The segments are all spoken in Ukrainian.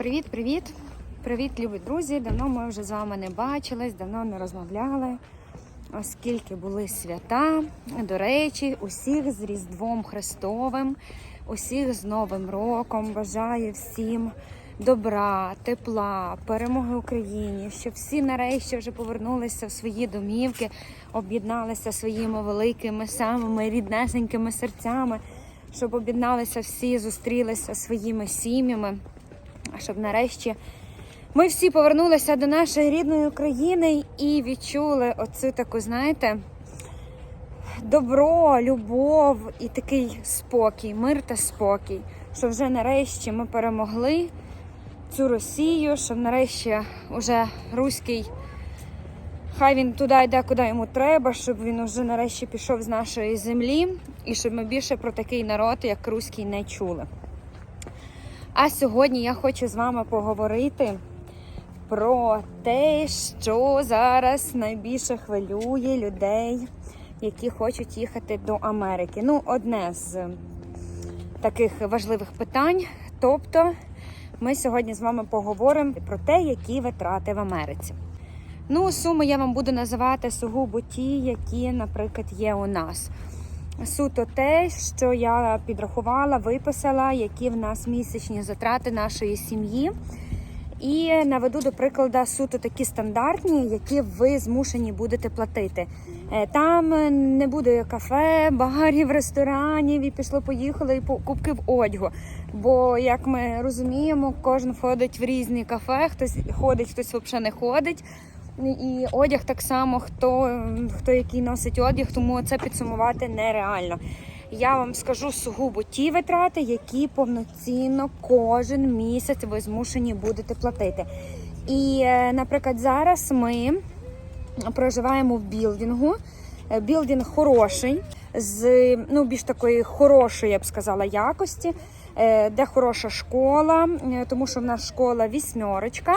Привіт-привіт! Привіт, любі друзі! Давно ми вже з вами не бачились, давно не розмовляли, оскільки були свята. До речі, усіх з Різдвом Христовим, усіх з Новим роком. Бажаю всім добра, тепла, перемоги Україні, щоб всі нарешті вже повернулися в свої домівки, об'єдналися своїми великими, самими ріднесенькими серцями, щоб об'єдналися всі, зустрілися своїми сім'ями щоб нарешті ми всі повернулися до нашої рідної України і відчули оцю таку, знаєте, добро, любов і такий спокій, мир та спокій. Що вже нарешті ми перемогли цю Росію, щоб нарешті вже руський. Хай він туди йде, куди йому треба, щоб він уже нарешті пішов з нашої землі, і щоб ми більше про такий народ, як руський, не чули. А сьогодні я хочу з вами поговорити про те, що зараз найбільше хвилює людей, які хочуть їхати до Америки. Ну, одне з таких важливих питань. Тобто, ми сьогодні з вами поговоримо про те, які витрати в Америці. Ну, суми я вам буду називати сугубо ті, які, наприклад, є у нас суто те, що я підрахувала, виписала, які в нас місячні затрати нашої сім'ї. І наведу до прикладу суто такі стандартні, які ви змушені будете платити. Е, Там не буде кафе, барів, ресторанів і пішло-поїхало, і покупки в одягу. Бо, як ми розуміємо, кожен ходить в різні кафе, хтось ходить, хтось взагалі не ходить. І одяг так само, хто, хто який носить одяг, тому це підсумувати нереально. Я вам скажу сугубо ті витрати, які повноцінно кожен місяць ви змушені будете платити. І, е, наприклад, зараз ми проживаємо в білдингу. Е, Білдинг хороший, з ну, більш такої хорошої, я б сказала, якості, е, де хороша школа, тому що в нас школа вісьмерочка.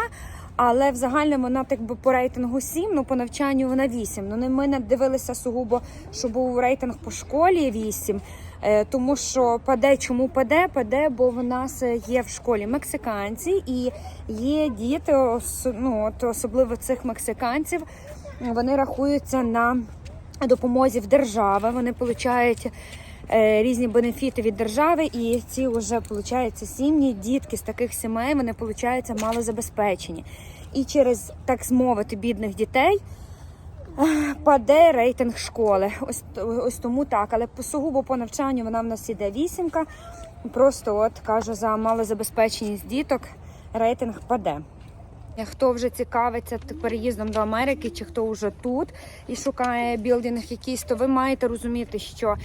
Але в загальному вона так би по рейтингу 7, ну по навчанню вона 8. Ну ми не дивилися сугубо, що був рейтинг по школі 8. е, Тому що паде, чому паде? Паде, бо в нас є в школі мексиканці і є діти, ну, особливо цих мексиканців, вони рахуються на допомозі в держави. Вони отримують різні бенефіти від держави, і ці вже получаються сім'ї, дітки з таких сімей вони получаються малозабезпечені. І через так мовити бідних дітей е, паде рейтинг школи. Ось ось тому так. Але по сугубо по навчанню вона в нас іде вісімка. Просто от кажу за малозабезпеченість діток рейтинг паде. Хто вже цікавиться переїздом до Америки, чи хто вже тут і шукає білдинг якийсь, то ви маєте розуміти, що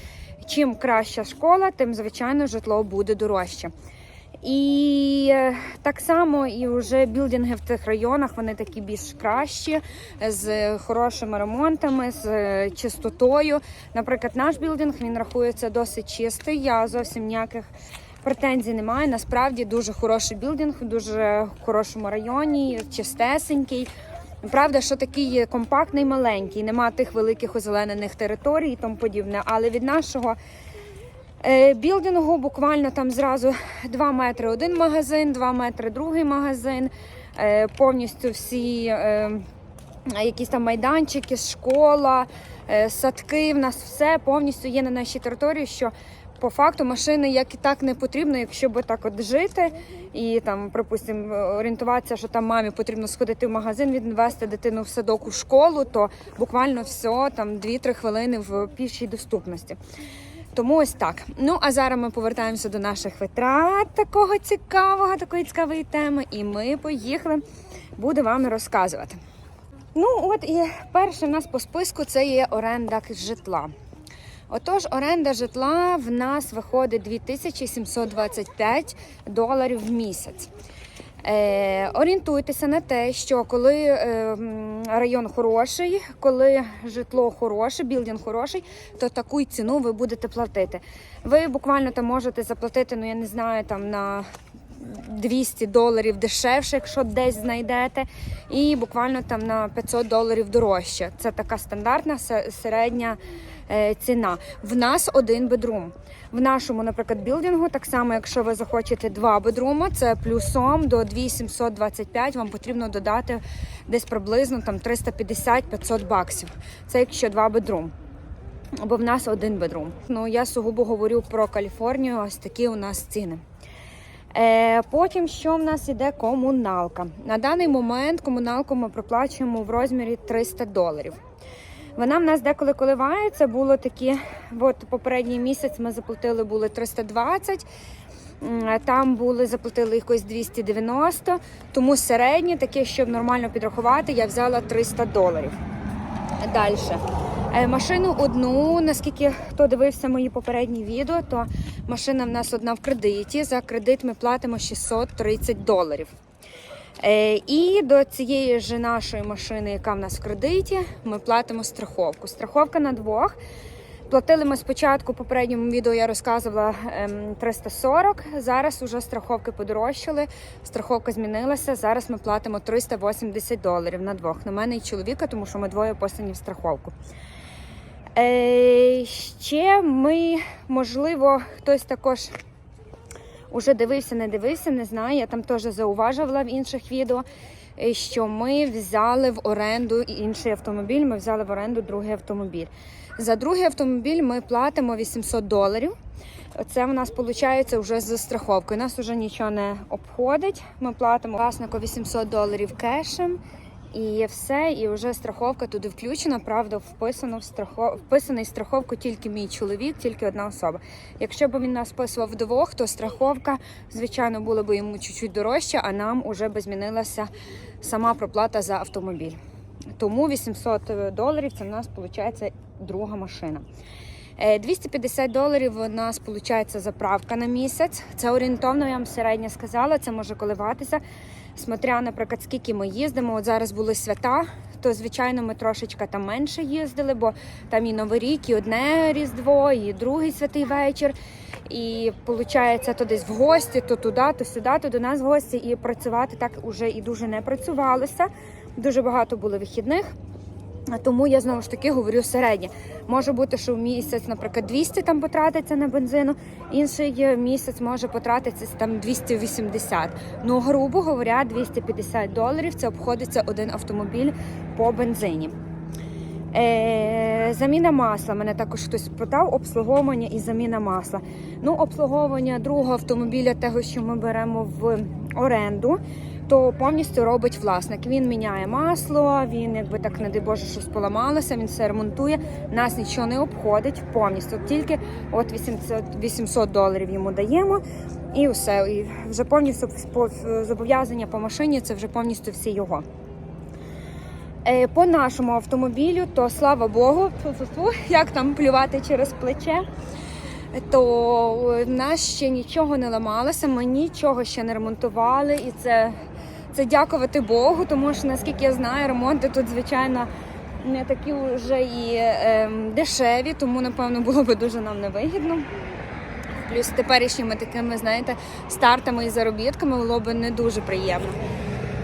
чим краща школа, тим звичайно житло буде дорожче. І е, так само і вже білдинги в тих районах вони такі більш кращі, з хорошими ремонтами, з е, чистотою. Наприклад, наш білдинг він рахується досить чистий. Я зовсім ніяких претензій немає. Насправді дуже хороший білдинг, в дуже хорошому районі, чистесенький. Правда, що такий компактний, маленький, нема тих великих озеленених територій і тому подібне. Але від нашого е, білдингу буквально там зразу 2 метри один магазин, 2 метри другий магазин, е, повністю всі е, якісь там майданчики, школа, садки. В нас все повністю є на нашій території, що по факту машини як і так не потрібно, якщо би так от жити і там, припустимо, орієнтуватися, що там мамі потрібно сходити в магазин, відвести дитину в садок у школу, то буквально все там 2-3 хвилини в пішій доступності. Тому ось так. Ну а зараз ми повертаємося до наших витрат такого цікавого, такої цікавої теми. І ми поїхали, буду вам розказувати. Ну, от і перше в нас по списку це є оренда житла. Отож, оренда житла в нас виходить 2725 доларів в місяць. Е, орієнтуйтеся на те, що коли е, район хороший, коли житло хороше, білдинг хороший, то таку ціну ви будете платити. Ви буквально там можете заплатити, ну я не знаю, там на 200 доларів дешевше, якщо десь знайдете, і буквально там на 500 доларів дорожче. Це така стандартна середня ціна. В нас один бедрум. В нашому, наприклад, білдингу, так само, якщо ви захочете два бедрума, це плюсом до 2725 вам потрібно додати десь приблизно там 350-500 баксів. Це якщо два бедрум. Бо в нас один бедрум. Ну я сугубо говорю про Каліфорнію. Ось такі у нас ціни. Е, потім, що в нас іде комуналка. На даний момент комуналку ми проплачуємо в розмірі 300 доларів. Вона в нас деколи коливається. Було такі, от попередній місяць ми заплатили були 320. Там були заплатили якось 290, тому середнє таке, щоб нормально підрахувати, я взяла 300 доларів. Далі. Машину одну, наскільки хто дивився мої попередні відео, то машина в нас одна в кредиті. За кредит ми платимо 630 доларів. Е, І до цієї ж нашої машини, яка в нас в кредиті, ми платимо страховку. Страховка на двох. Платили ми спочатку, в попередньому відео я розказувала ем, 340. Зараз уже страховки подорожчали, страховка змінилася. Зараз ми платимо 380 доларів на двох. На мене і чоловіка, тому що ми двоє послані в страховку. Е, ще ми, можливо, хтось також уже дивився, не дивився, не знаю. Я там теж зауважувала в інших відео, е, що ми взяли в оренду інший автомобіль. Ми взяли в оренду другий автомобіль. За другий автомобіль ми платимо 800 доларів. Це в нас виходить вже з страховкою. Нас вже нічого не обходить. Ми платимо власнику 800 доларів кешем. І все, і вже страховка туди включена. Правда, вписано в страхов... вписаний страховку тільки мій чоловік, тільки одна особа. Якщо б він нас вписував вдвох, то страховка, звичайно, була б йому чуть-чуть дорожча, а нам вже би змінилася сама проплата за автомобіль. Тому 800 доларів це в нас виходить друга машина. Е, 250 доларів у нас виходить заправка на місяць. Це орієнтовно, я вам середньо сказала, це може коливатися. Смотря, наприклад, скільки ми їздимо. От зараз були свята, то звичайно ми трошечки там менше їздили, бо там і Новий рік, і одне Різдво, і другий святий вечір. І виходить, то десь в гості, то туди, то сюди, то до нас в гості. І працювати так уже і дуже не працювалося. Дуже багато було вихідних. Тому я знову ж таки говорю середнє. Може бути, що в місяць, наприклад, 200 там потратиться на бензину, інший місяць може потратитися там 280. Ну, грубо говоря, 250 доларів це обходиться один автомобіль по бензині. Е, заміна масла. Мене також хтось питав, обслуговування і заміна масла. Ну, обслуговування другого автомобіля, того, що ми беремо в оренду, то повністю робить власник. Він міняє масло, він, якби так, не дай Боже, щось поламалося, він все ремонтує. Нас нічого не обходить повністю. Тільки от 800, 800 доларів йому даємо. І все. І вже повністю по- зобов'язання по машині це вже повністю всі його. Е, По нашому автомобілю, то слава Богу, як там плювати через плече, то в нас ще нічого не ламалося, ми нічого ще не ремонтували, і це, це дякувати Богу, тому що наскільки я знаю, ремонти тут, звичайно, не такі вже і е, дешеві, тому напевно було би дуже нам невигідно. Плюс теперішніми такими, знаєте, стартами і заробітками було б не дуже приємно.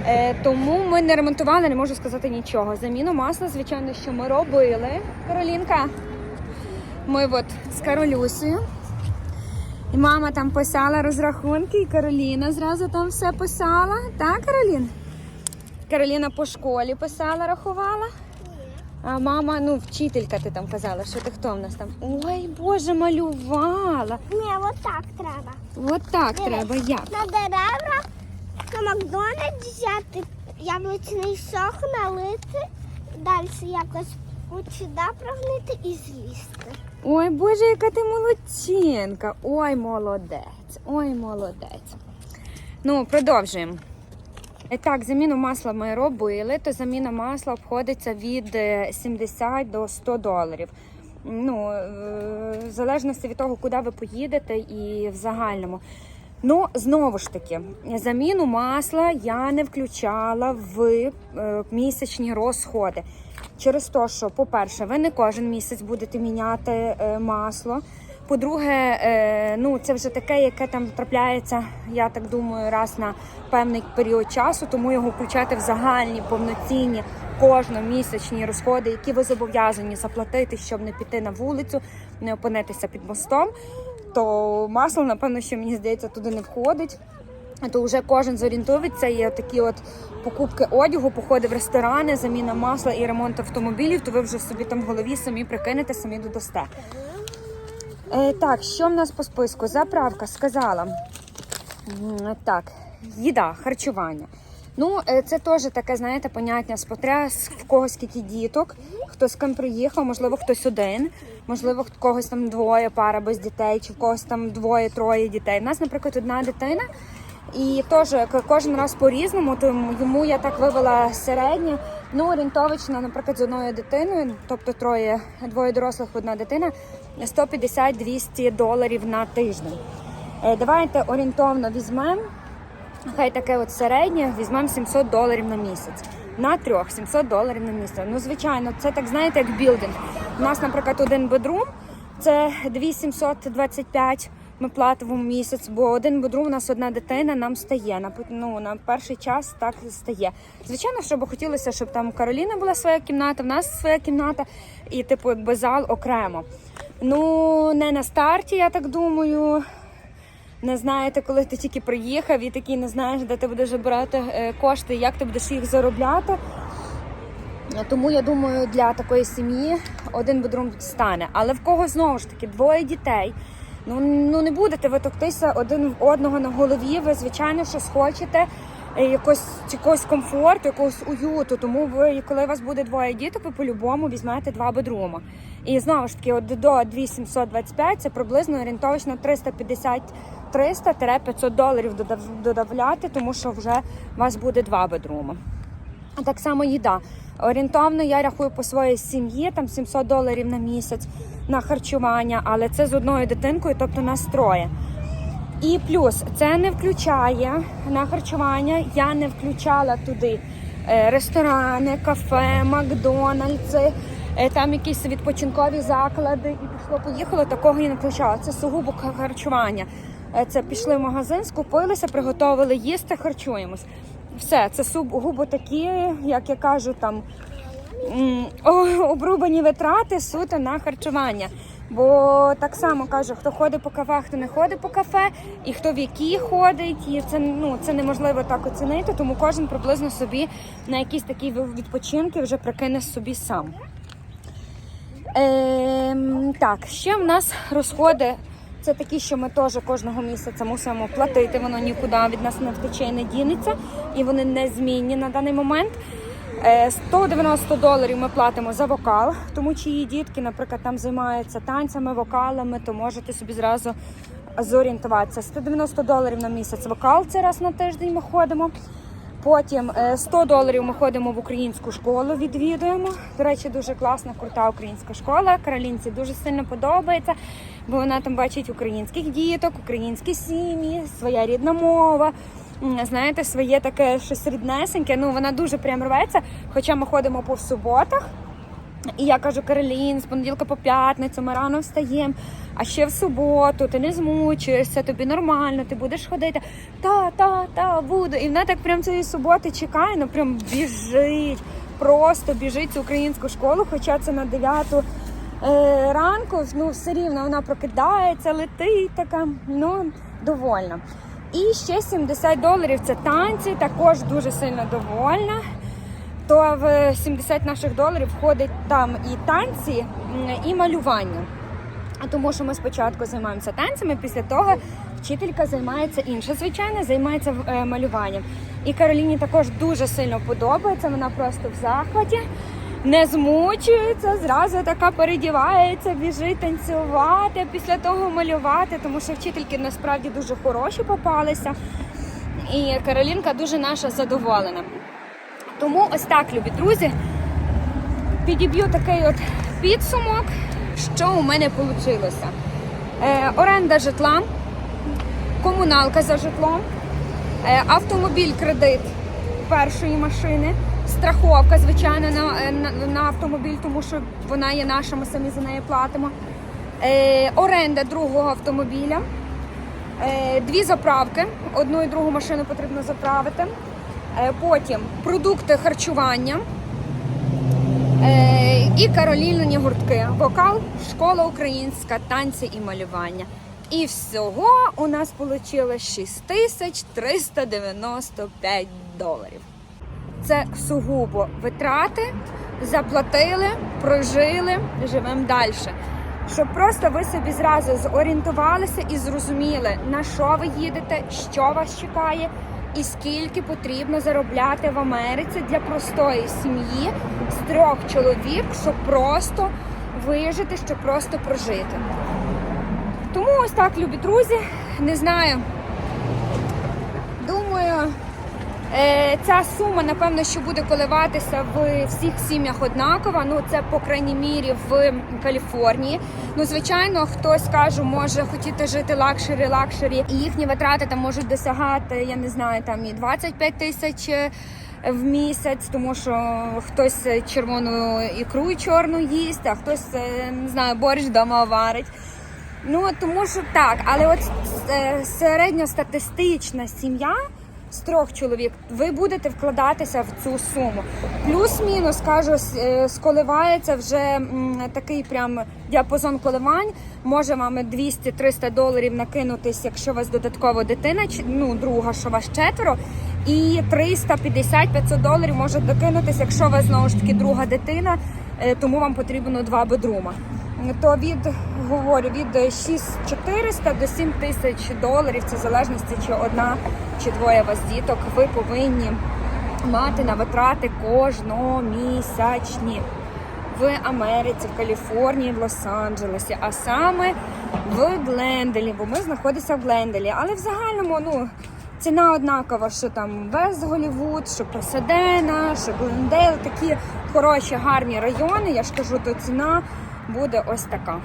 Е, тому ми не ремонтували, не можу сказати нічого. Заміну масла, звичайно, що ми робили. Каролінка, ми от з Каролюсею. І мама там писала розрахунки, і Кароліна зразу там все писала. Так, Каролін? Кароліна по школі писала, рахувала. А мама, ну, вчителька ти там казала, що ти хто в нас там? Ой, Боже, малювала. Ні, от так треба. От так треба, як? На дерева на Макдональдс взяти яблучний сок, налити, далі якось сюди прогнити і з'їсти. Ой, Боже, яка ти молодчинка. Ой, молодець. Ой, молодець. Ну, продовжуємо. Так, заміну масла ми робили, то заміна масла обходиться від е, 70 до 100 доларів. Ну, е, в залежності від того, куди ви поїдете і в загальному. Ну, знову ж таки, заміну масла я не включала в е, місячні розходи. Через те, що, по-перше, ви не кожен місяць будете міняти е, масло. По-друге, е, ну це вже таке, яке там трапляється, я так думаю, раз на певний період часу, тому його включати в загальні повноцінні кожномісячні розходи, які ви зобов'язані заплатити, щоб не піти на вулицю, не опинитися під мостом. То масло, напевно, що мені здається, туди не входить. То вже кожен зорієнтується. Є такі от покупки одягу, походи в ресторани, заміна масла і ремонт автомобілів. То ви вже собі там в голові самі прикинете, самі додасте. Е, так, що в нас по списку? Заправка сказала. Так, їда, харчування. Ну, е, це теж таке, знаєте, поняття смотря з- в когось скільки діток, хто з ким приїхав, можливо, хтось один, можливо, в когось там двоє пара без дітей, чи в когось там двоє-троє дітей. У нас, наприклад, одна дитина. І теж кожен раз по-різному, то йому- йому я так вивела середнє. Ну, орієнтовично, наприклад, з одною дитиною, тобто троє, двоє дорослих, одна дитина, 150-200 доларів на тиждень. Е, Давайте орієнтовно візьмемо, хай таке от середнє, візьмемо 700 доларів на місяць. На трьох 700 доларів на місяць. Ну, звичайно, це так знаєте, як білдинг. У нас, наприклад, один бедрум це 2725 ми платимо місяць, бо один бедрум у нас одна дитина нам стає. На ну, на перший час так стає. Звичайно, що би хотілося, щоб там у Кароліни була своя кімната, в нас своя кімната, і типу якби зал окремо. Ну не на старті, я так думаю. Не знаєте, коли ти тільки приїхав і такий не знаєш, де ти будеш брати е, кошти, як ти будеш їх заробляти. Тому я думаю, для такої сім'ї один бедрум стане. Але в кого знову ж таки двоє дітей. Ну, ну не будете ви токтися один в одного на голові. Ви звичайно що схочете е, якось якогось комфорту, якогось уюту. Тому ви, коли у вас буде двоє діток, ви по-любому візьмете два бедрума. І знову ж таки, от до 2725 це приблизно орієнтовично 350 300-500 доларів додав- додавляти, тому що вже у вас буде два бедрума. А так само їда. Орієнтовно я рахую по своїй сім'ї, там 700 доларів на місяць на харчування, але це з одною дитинкою, тобто нас троє. І плюс це не включає на харчування. Я не включала туди е, ресторани, кафе, Макдональдси, е, там якісь відпочинкові заклади. І пішло, поїхало. Такого я не включала. Це сугубо харчування. Е, Це пішли в магазин, скупилися, приготували їсти, харчуємось. Все, це сугубо такі, як я кажу, там обрубані витрати суто на харчування. Бо так само кажу, хто ходить по кафе, хто не ходить по кафе, і хто в які ходить, і це ну це неможливо так оцінити, тому кожен приблизно собі на якісь такі відпочинки вже прикине собі сам. Ем, так, ще в нас розходи. Це такі, що ми теж кожного місяця мусимо платити. Воно нікуди від нас не втече і не дінеться, і вони не змінні на даний момент. Е, 190 доларів ми платимо за вокал, тому чиї дітки, наприклад, там займаються танцями, вокалами, то можете собі зразу зорієнтуватися. 190 доларів на місяць вокал, це раз на тиждень ми ходимо. Потім е, 100 доларів ми ходимо в українську школу, відвідуємо. До речі, дуже класна, крута українська школа. Каролінці дуже сильно подобається, бо вона там бачить українських діток, українські сім'ї, своя рідна мова. Знаєте, своє таке щось ріднесеньке. Ну вона дуже прям рветься. Хоча ми ходимо по суботах. І я кажу, Каролін, з понеділка по п'ятницю ми рано встаємо, а ще в суботу ти не змучуєшся, тобі нормально, ти будеш ходити. Та, та, та, буду. І вона так прям цієї суботи чекає, ну прям біжить, просто біжить цю українську школу, хоча це на 9 е, ранку, ну все рівно вона прокидається, летить така, ну, довольна. І ще 70 доларів це танці, також дуже сильно довольна то в 70 наших доларів входить там і танці, і малювання. Тому що ми спочатку займаємося танцями, після того вчителька займається інше, звичайно, займається е, малюванням. І Кароліні також дуже сильно подобається. Вона просто в захваті, не змучується, зразу така передівається, біжить танцювати, після того малювати, тому що вчительки насправді дуже хороші попалися. І Каролінка дуже наша задоволена. Тому ось так, любі друзі, підіб'ю такий от підсумок, що у мене вийшло. Е, оренда житла, комуналка за житлом, е, автомобіль кредит першої машини, страховка, звичайно, на, е, на, на автомобіль, тому що вона є наша, ми самі за неї платимо. е, оренда другого автомобіля, е, дві заправки. Одну і другу машину потрібно заправити. Е, потім продукти харчування. Е, і Каролінині гуртки. Вокал, школа українська, танці і малювання. І всього у нас вийшло 6395 доларів. Це сугубо витрати, заплатили, прожили, живемо далі. Щоб просто ви собі зразу зорієнтувалися і зрозуміли, на що ви їдете, що вас чекає, і скільки потрібно заробляти в Америці для простої сім'ї з трьох чоловік, щоб просто вижити, щоб просто прожити. Тому ось так, любі друзі. Не знаю. Думаю, е, ця сума, напевно, що буде коливатися в всіх сім'ях однакова. Ну, це по крайній мірі в Каліфорнії. Ну, звичайно, хтось кажу, може хотіти жити лакшері, лакшері, і їхні витрати там можуть досягати, я не знаю, там і 25 тисяч. е, В місяць, тому що хтось червону ікру і чорну їсть, а хтось е, не знаю, борщ вдома варить. Ну тому що так, але от е, середньостатистична сім'я з трьох чоловік, ви будете вкладатися в цю суму. Плюс-мінус кажу, е, сколивається вже такий прям діапазон коливань. Може вам 200-300 доларів накинутись, якщо у вас додатково дитина, ну друга, що вас четверо. І 350-500 доларів може докинутись, якщо у вас знову ж таки друга дитина, е, тому вам потрібно два бедрума то від говорю від 6400 до 7 тисяч доларів. Це в залежності, чи одна чи двоє вас діток. Ви повинні мати на витрати кожномісячні в Америці, в Каліфорнії, в Лос-Анджелесі, а саме в Гленделі, бо ми знаходимося в Гленделі. Але в загальному, ну. Ціна однакова, що там Вест Голівуд, що Пасадена, що Глендейл, такі хороші, гарні райони. Я ж кажу, то ціна буде ось така.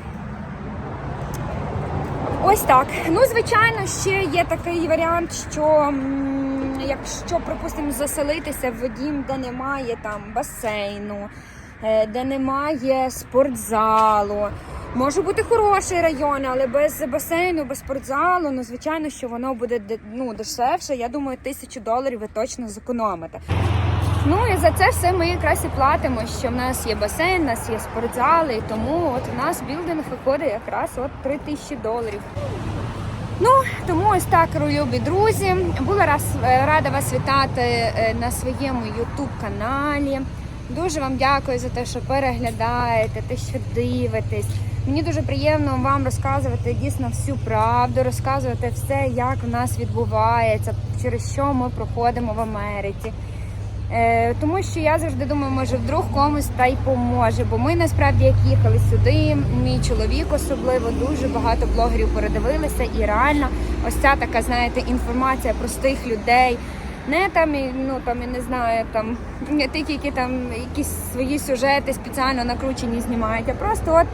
Ось так. Ну, звичайно, ще є такий варіант, що якщо, припустимо, заселитися в дім, де немає там басейну, е, де немає спортзалу. Може бути хороший район, але без басейну, без спортзалу, ну звичайно, що воно буде ну, дешевше. Я думаю, тисячу доларів ви точно зекономите. Ну і за це все ми якраз і платимо, що в нас є басейн, в нас є спортзали, і тому от у нас білдинг виходить якраз от 3 тисячі доларів. Ну, тому ось так, любі друзі. Була раз е, рада вас вітати е, на своєму YouTube каналі. Дуже вам дякую за те, що переглядаєте, те, що дивитесь. Мені дуже приємно вам розказувати дійсно всю правду, розказувати все, як в нас відбувається, через що ми проходимо в Америці. Е, тому що я завжди думаю, може вдруг комусь та й поможе. Бо ми насправді як їхали сюди, мій чоловік особливо дуже багато блогерів передивилися, і реально ось ця така, знаєте, інформація простих людей. Не там ну там я не знаю, там не тільки які там якісь свої сюжети спеціально накручені знімають, а просто от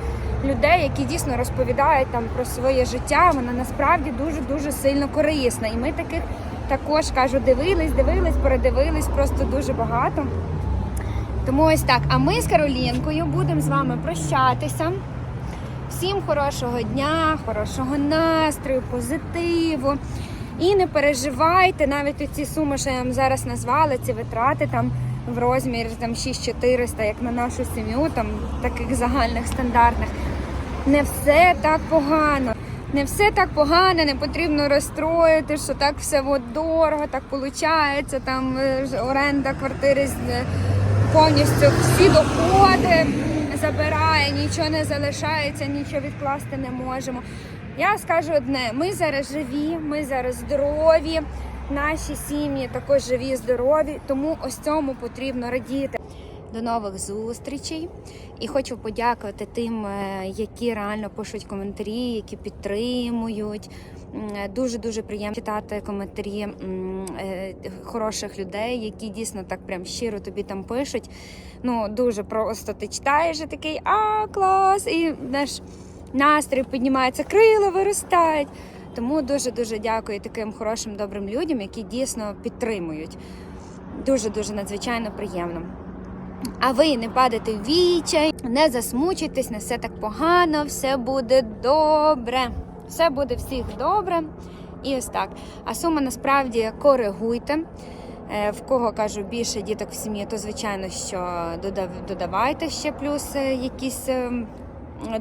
людей, які дійсно розповідають там про своє життя, вона насправді дуже дуже сильно корисна. І ми таких також кажу, дивились, дивились, передивились просто дуже багато. Тому ось так. А ми з Каролінкою будемо з вами прощатися. Всім хорошого дня, хорошого настрою, позитиву. І не переживайте, навіть ці суми, що я вам зараз назвала, ці витрати там в розмірі там 6400, як на нашу сім'ю, там таких загальних стандартних. Не все так погано. Не все так погано, не потрібно розстроїти, що так все дорого, так виходить, там е, оренда квартири е, повністю всі доходи забирає, нічого не залишається, нічого відкласти не можемо. Я скажу одне: ми зараз живі, ми зараз здорові, наші сім'ї також живі, здорові, тому ось цьому потрібно радіти. До нових зустрічей. І хочу подякувати тим, е, які реально пишуть коментарі, які підтримують. Дуже дуже приємно читати коментарі е, хороших людей, які дійсно так прям щиро тобі там пишуть. Ну дуже просто ти читаєш і такий а клас! І наш настрій піднімається, крила виростають. Тому дуже дуже дякую таким хорошим добрим людям, які дійсно підтримують. Дуже дуже надзвичайно приємно. А ви не падайте в відчай, не засмучуйтесь, не все так погано, все буде добре. Все буде всіх добре. І ось так. А сума насправді коригуйте. Е, В кого кажу більше діток в сім'ї, то звичайно, що додав- додавайте ще плюс е, якісь ем,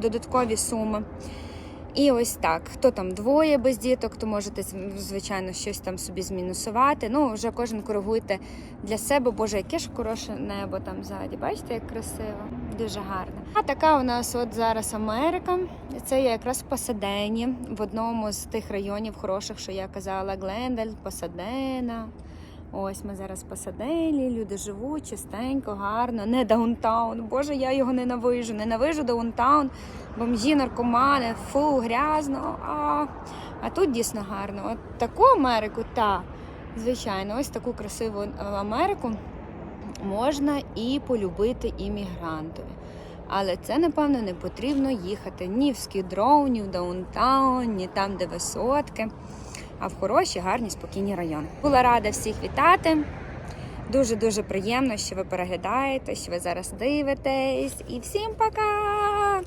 додаткові суми. І ось так. Хто там двоє без діток, то можете звичайно щось там собі змінусувати. Ну, вже кожен коригуйте для себе. Боже, яке ж хороше небо там ззаді. Бачите, як красиво, дуже гарно. А така у нас от зараз Америка. Це є якраз в Пасадені, в одному з тих районів хороших, що я казала, Глендель, Пасадена. Ось ми зараз в Пасадені, люди живуть чистенько, гарно, не даунтаун. Боже, я його ненавижу. Ненавижу даунтаун, бомжі, наркомани, фу, грязно. А, а тут дійсно гарно. От таку Америку, та, звичайно, ось таку красиву е, Америку можна і полюбити іммігрантові. Але це, напевно, не потрібно їхати ні в скідроу, ні в даунтаун, ні там, де висотки, а в хороші, гарні, спокійні райони. Була рада всіх вітати. Дуже дуже приємно, що ви переглядаєте, що ви зараз дивитесь. І всім пока!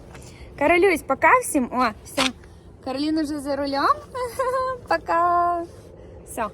Каролюсь, пока всім. О, все. Кароліна вже за рулем. Пока. Все.